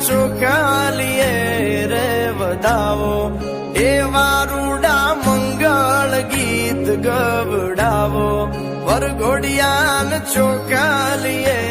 ચોખાલીએ રે વધાવો. એવા રૂડા મંગળ ગીત ગવડાવો. વરઘોડિયાન ચોખાલીએ